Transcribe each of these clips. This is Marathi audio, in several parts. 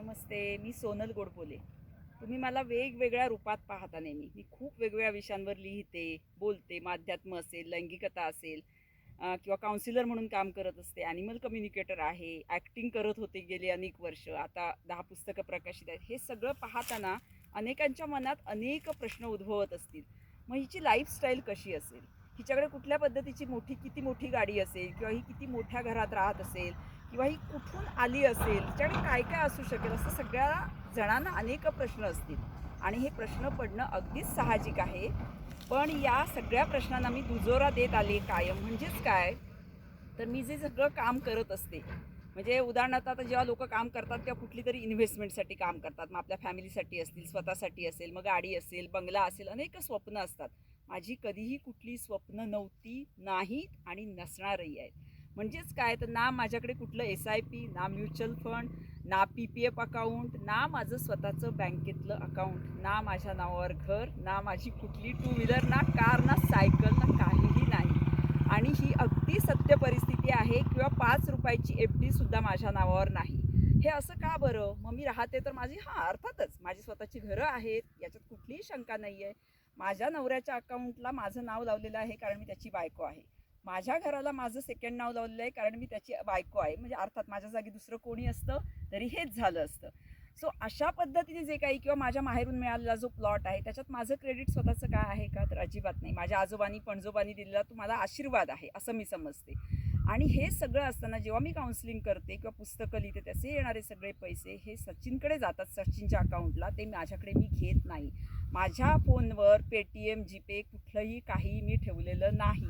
नमस्ते मी सोनल गोडबोले. तुम्ही मला वेगवेगळ्या रूपात पाहता नेहमी. मी खूप वेगवेगळ्या विषयांवर लिहिते बोलते माध्यात्म असेल लैंगिकता असेल किंवा काउन्सिलर म्हणून काम करत असते ॲनिमल कम्युनिकेटर आहे ॲक्टिंग करत होते गेली अनेक वर्ष आता दहा पुस्तकं प्रकाशित आहेत. हे सगळं पाहताना अनेकांच्या मनात अनेक प्रश्न उद्भवत असतील. मग हिची लाईफस्टाईल कशी असेल? हिच्याकडे कुठल्या पद्धतीची मोठी किती मोठी गाडी असेल? किंवा ही किती मोठ्या घरात राहत असेल? किंवा ही कुठून आली असेल त्याने काय काय असू शकेल असं सगळ्या जणांना अनेक प्रश्न असतील. आणि हे प्रश्न पडणं अगदीच साहजिक आहे. पण या सगळ्या प्रश्नांना मी दुजोरा देत आले कायम. म्हणजेच काय? तर मी जे सगळं काम करत असते म्हणजे उदाहरणार्थ आता जेव्हा लोक काम करतात तेव्हा कुठली तरी इन्व्हेस्टमेंटसाठी काम करतात. मग आपल्या फॅमिलीसाठी असतील स्वतःसाठी असेल मग गाडी असेल बंगला असेल अनेक स्वप्न असतात. माझी कधीही कुठली स्वप्न नव्हती नाहीत आणि नसणारही आहेत. म्हणजेच काय? तर ना माझ्याकडे कुठलं एस आय पी ना म्युच्युअल फंड ना पी पी एफ अकाउंट ना माझं स्वतःचं बँकेतलं अकाउंट ना माझ्या नावावर घर ना माझी कुठली टू व्हीलर ना कार ना सायकल ना काहीही नाही. आणि ही अगदी सत्य परिस्थिती आहे किंवा पाच रुपयाची एफ डीसुद्धा माझ्या नावावर नाही. हे असं का बरं? मग मी राहते तर माझी हां अर्थातच माझी स्वतःची घरं आहेत याच्यात कुठलीही शंका नाही आहे माझ्या नवऱ्याच्या अकाउंटला माझं नाव लावलेलं आहे कारण मी त्याची बायको आहे. माझ्या घराला माझं सेकंड नाव लावलेलं आहे कारण मी त्याची बायको आहे. म्हणजे अर्थात माझ्या जागी दुसरं कोणी असतं तरी हेच झालं असतं. सो अशा पद्धतीने जे काही किंवा माझ्या माहेरून मिळालेला जो प्लॉट आहे त्याच्यात माझं क्रेडिट स्वतःचं काय आहे का तर अजिबात नाही. माझ्या आजोबांनी पणजोबांनी दिलेला तुम्हाला आशीर्वाद आहे असं मी समजते. आणि हे सगळं असताना जेव्हा मी काउन्सिलिंग करते किंवा पुस्तकं लिहिते त्याचे येणारे सगळे पैसे हे सचिनकडे जातात सचिनच्या अकाउंटला ते माझ्याकडे मी घेत नाही. माझ्या फोनवर पेटीएम जीपे कुठलंही काही मी ठेवलेलं नाही.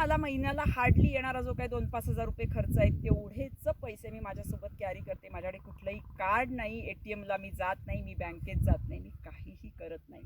मला महिन्याला हार्डली येणारा जो काही दोन पाच हजार रुपये खर्च आहे तेवढेच पैसे मी माझ्यासोबत कॅरी करते. माझ्याकडे कुठलंही कार्ड नाही ए टी एमला मी जात नाही मी बँकेत जात नाही मी काहीही करत नाही.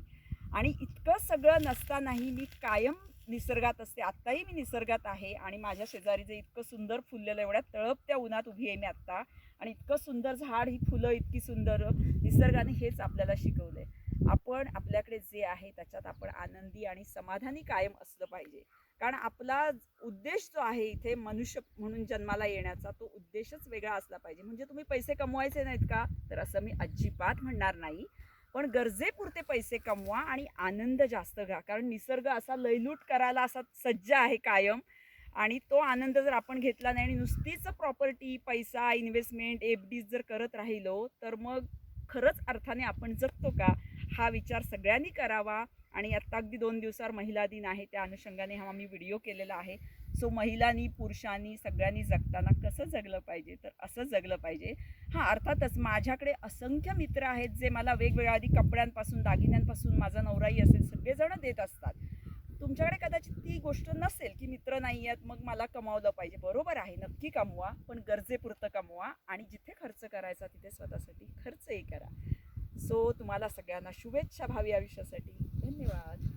आणि इतकं सगळं नसतानाही मी कायम निसर्गात असते. आत्ताही मी निसर्गात आहे आणि माझ्या शेजारी जे इतकं सुंदर फुललेलं एवढ्या तळपत्या उन्हात उभी आहे मी आत्ता. आणि इतकं सुंदर झाड ही फुलं इतकी सुंदर निसर्गाने हेच आपल्याला शिकवलं आहे आपण आपल्याकडे जे आहे त्याच्यात आपण आनंदी आणि समाधानी कायम असलं पाहिजे. कारण आपला उद्देश जो आहे इथे मनुष्य म्हणून जन्माला येण्याचा तो उद्देशच वेगळा असला पाहिजे. म्हणजे तुम्ही पैसे कमवायचे नाहीत का? तर असं मी अजिबात म्हणणार नाही. पण गरजेपुरते पैसे कमवा आणि आनंद जास्त घ्या. कारण निसर्ग असा लयलूट करायला असा सज्ज आहे कायम. आणि तो आनंद जर आपण घेतला नाही आणि नुसतीच प्रॉपर्टी पैसा इन्व्हेस्टमेंट एफ डीज जर करत राहिलो तर मग खरंच अर्थाने आपण जगतो का? हा विचार सगळ्यांनी करावा आणि आत्ता अगदी दोन दिवसावर महिला दिन आहे त्या अनुषंगाने हा मी व्हिडिओ केलेला आहे. सो महिलांनी पुरुषांनी सगळ्यांनी जगताना कसं जगलं पाहिजे? तर असं जगलं पाहिजे. हां अर्थातच माझ्याकडे असंख्य मित्र आहेत जे मला वेगवेगळ्या आधी कपड्यांपासून दागिन्यांपासून माझा नवराई असेल सगळेजण देत असतात. तुमच्याकडे कदाचित ती गोष्ट नसेल की मित्र नाही आहेत मग मला कमावलं पाहिजे. बरोबर आहे नक्की कमवा पण गरजेपुरतं कमवा आणि जिथे खर्च करायचा तिथे स्वतःसाठी खर्चही करा. सो तुम्हाला सगळ्यांना शुभेच्छा भावी आयुष्यासाठी. धन्यवाद.